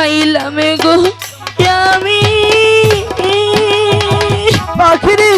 খাইলাম গো আমি। পাখিনি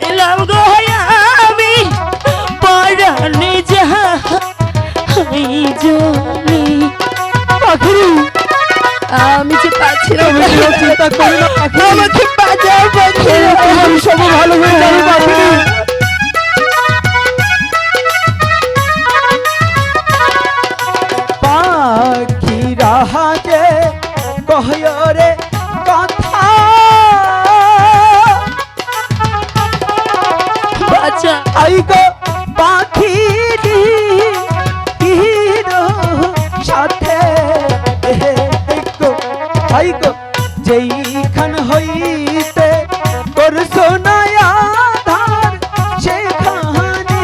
খাইলাম গো আমি পরানে পাখিনি আমি যে পাচ্ছি না চিন্তা করো না আমাকে বাঁচাও পাখিরা আমি সব ভালো হয়ে যাবে পাখিনি পাখি রাহাতে কহরে বাঁচা আই পাখি হিরো সাথে গো যেইখান হইতে তোর সোনায়া ধার সেখানে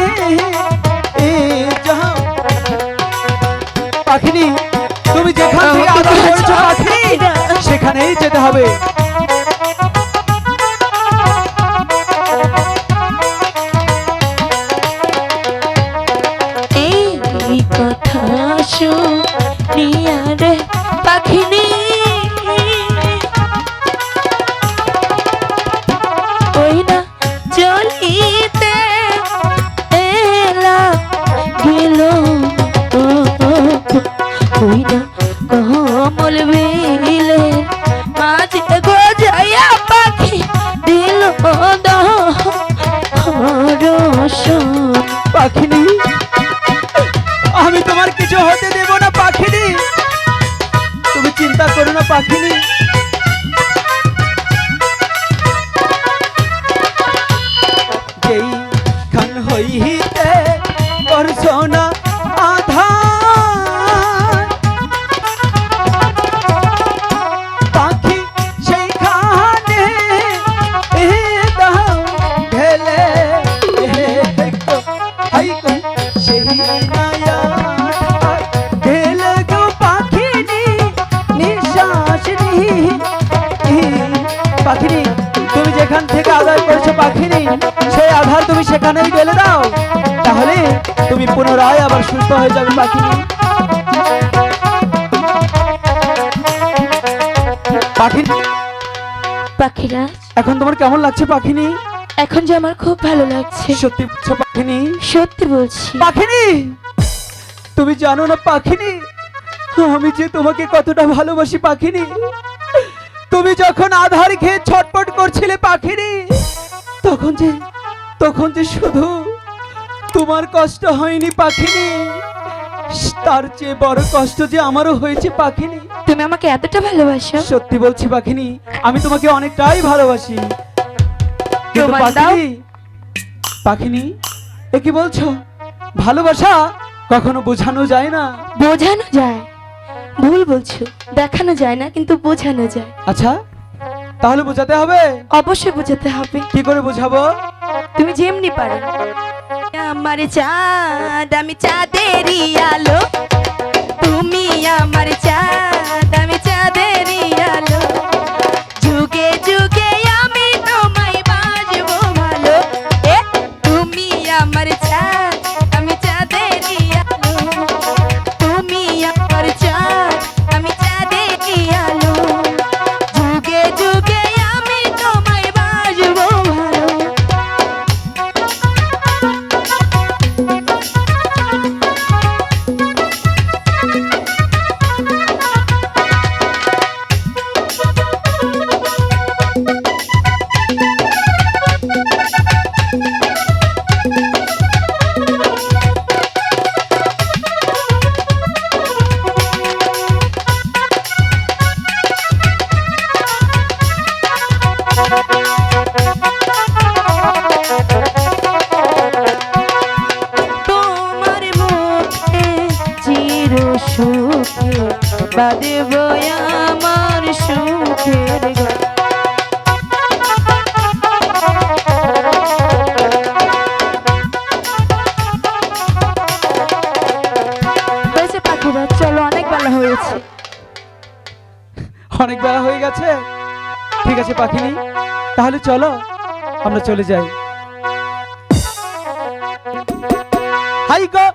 পাখিনি তুমি যেখান থেকে আদর করেছ পাখিনি সেখানেই যেতে হবে। কথা শুনিয়া রে পাখিনি। ওই না চলিতে এলা গেল। ওই না কমল বিলে মাঝে গজায়া পাখি দিল। দর্শন পাখিনি। পাখিনি। তুমি যেখান থেকে আদায় করেছ পাখিনি সেই আধার তুমি সেখানেই ঢেলে দাও। তাহলে তুমি পুনরায় আবার সুস্থ হয়ে যাবে পাখিনি। এখন তোমার কেমন লাগছে পাখিনি? এখন যে আমার খুব ভালো লাগছে। সত্যি বলছো পাখিনি? সত্যি বলছি। পাখিনি? তুমি জানো না পাখিনি? আমি যে তোমাকে কতটা ভালোবাসি পাখিনি। তুমি যখন আধার খেয়ে ছটপট করছিলে পাখিনি তখন যে তখন যে শুধু তোমার কষ্ট হয়নি পাখিনি তার চেয়ে বড় কষ্ট যে আমারও হয়েছে পাখিনি তুমি আমাকে এতটা ভালোবাসো। সত্যি বলছি পাখিনি আমি তোমাকে অনেকটাই ভালোবাসি। পাখিনি পাখিনি এ কি বলছো? ভালোবাসা কখনো বোঝানো যায় না। বোঝানো যায়। ভুল বলছো। দেখানো যায় না কিন্তু বোঝানো যায়। আচ্ছা তাহলে বোঝাতে হবে? অবশ্যই বোঝাতে হবে। কি করে বোঝাবো? তুমি যেমনি পারো। আমার চাঁদ আমি চাঁদেরই আলো। তুমি আমার চাঁদ। বাজব আমার সুখের পাখিরা, চলো, অনেক বেলা অনেক বেলা হয়ে গেছে? ঠিক আছে, পাখিনি। তাহলে চলো, আমরা চলে যাই। হাই গো!